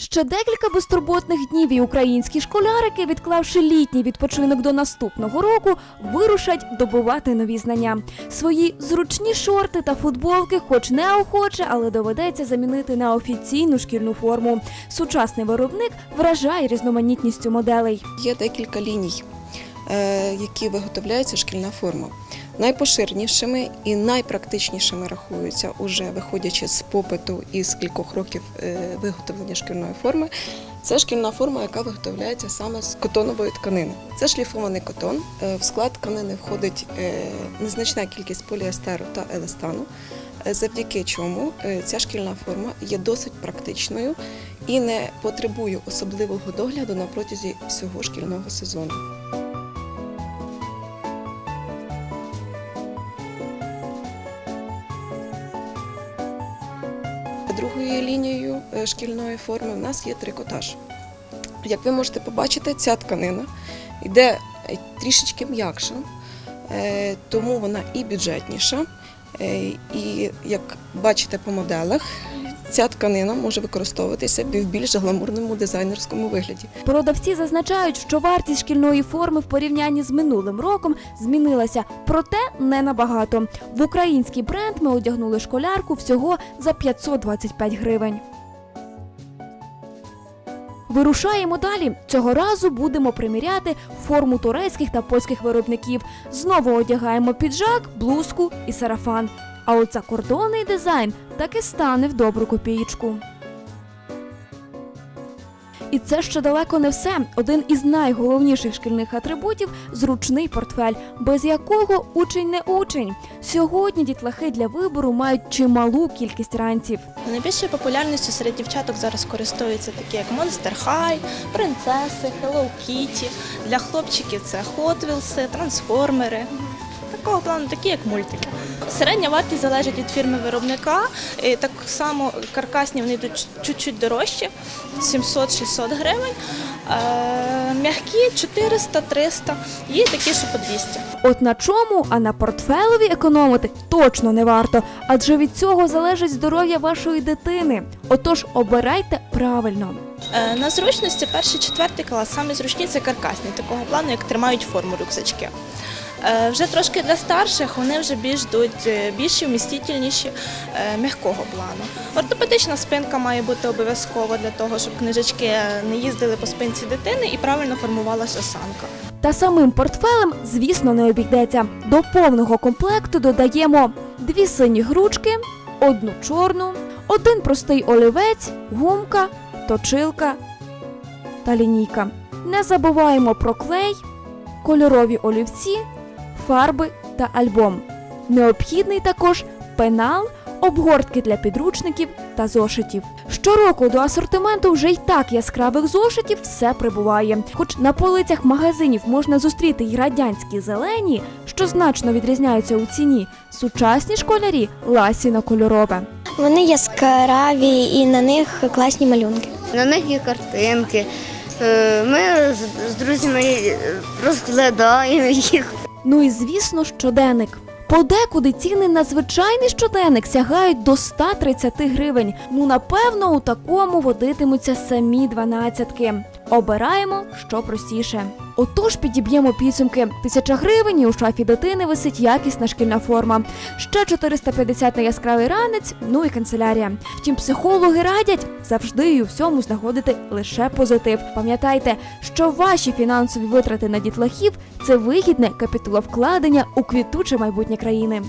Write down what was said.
Ще декілька безтурботних днів і українські школярики, відклавши літній відпочинок до наступного року, вирушать добувати нові знання. Свої зручні шорти та футболки, хоч неохоче, але доведеться замінити на офіційну шкільну форму. Сучасний виробник вражає різноманітністю моделей. Є декілька ліній, е, які виготовляється шкільна форма. Найпоширенішими і найпрактичнішими рахуються, уже виходячи з попиту і з кількох років е, виготовлення шкільної форми. Це шкільна форма, яка виготовляється саме з котонової тканини. Це шліфований котон. Е, В склад тканини входить е, незначна кількість поліестеру та еластану, е, завдяки чому ця шкільна форма є досить практичною і не потребує особливого догляду на протязі всього шкільного сезону. Другою лінією е, шкільної форми в нас є трикотаж. Як ви можете побачити, ця тканина йде е, трішечки м'якша, е, тому вона і бюджетніша. І як бачите по моделах, ця тканина може використовуватися в більш гламурному дизайнерському вигляді. Продавці зазначають, що вартість шкільної форми в порівнянні з минулим роком змінилася, проте не набагато. В український бренд ми одягнули школярку всього за 525 гривень. Вирушаємо далі. Цього разу будемо приміряти форму турецьких та польських виробників. Знову одягаємо піджак, блузку і сарафан. А от закордонний дизайн таки стане в добру копієчку. І це ще далеко не все. Один із найголовніших шкільних атрибутів зручний портфель, без якого учень не учень. Сьогодні дітлахи для вибору мають чималу кількість ранців. Найбільшою популярністю серед дівчаток зараз користуються такі, як Monster High, принцеси, Hello Kitty. Для хлопчиків це Hot Wheels, трансформери. Такого плану, такі як мультики. Середня вартість залежить від фірми виробника. І так само каркасні вони йдуть чуть-чуть дорожчі, 700-600 гривень. Е, М'які 400-300, є такі, що по 200. От на чому, а на портфелеві економити точно не варто, адже від цього залежить здоров'я вашої дитини. Отож, обирайте правильно. Е, На зручності перший четвертий клас самі зручні це каркасні, такого плану, як тримають форму рюкзачки. Е, Вже трошки для старших вони вже більш йдуть е, більші, вмістительніші, е, м'якого плану. Ортопедична спинка має бути обов'язкова для того, щоб книжечки не їздили по спинці дитини і правильно формувалася осанка. Та самим портфелем, звісно, не обійдеться. До повного комплекту додаємо дві сині гручки, одну чорну, один простий олівець, гумка, точилка та лінійка. Не забуваємо про клей, кольорові олівці, фарби та альбом. Необхідний також пенал, обгортки для підручників та зошитів. Щороку до асортименту вже й так яскравих зошитів все прибуває. Хоч на полицях магазинів можна зустріти й радянські зелені, що значно відрізняються у ціні, сучасні школярі ласі на кольорове. Вони яскраві і на них класні малюнки. На них є картинки. Е, Ми з- друзями е, розглядаємо їх. Ну і звісно, щоденник. Подекуди ціни на звичайний щоденник сягають до 130 гривень. Ну напевно, у такому водитимуться самі дванадцятки. Обираємо що простіше. Отож підіб'ємо підсумки. Тисяча гривень і у шафі дитини висить якісна шкільна форма. Ще 450 на яскравий ранець, ну і канцелярія. Втім, психологи радять завжди і у всьому знаходити лише позитив. Пам'ятайте, що ваші фінансові витрати на дітлахів це вигідне капіталовкладення у квітуче майбутнє країни.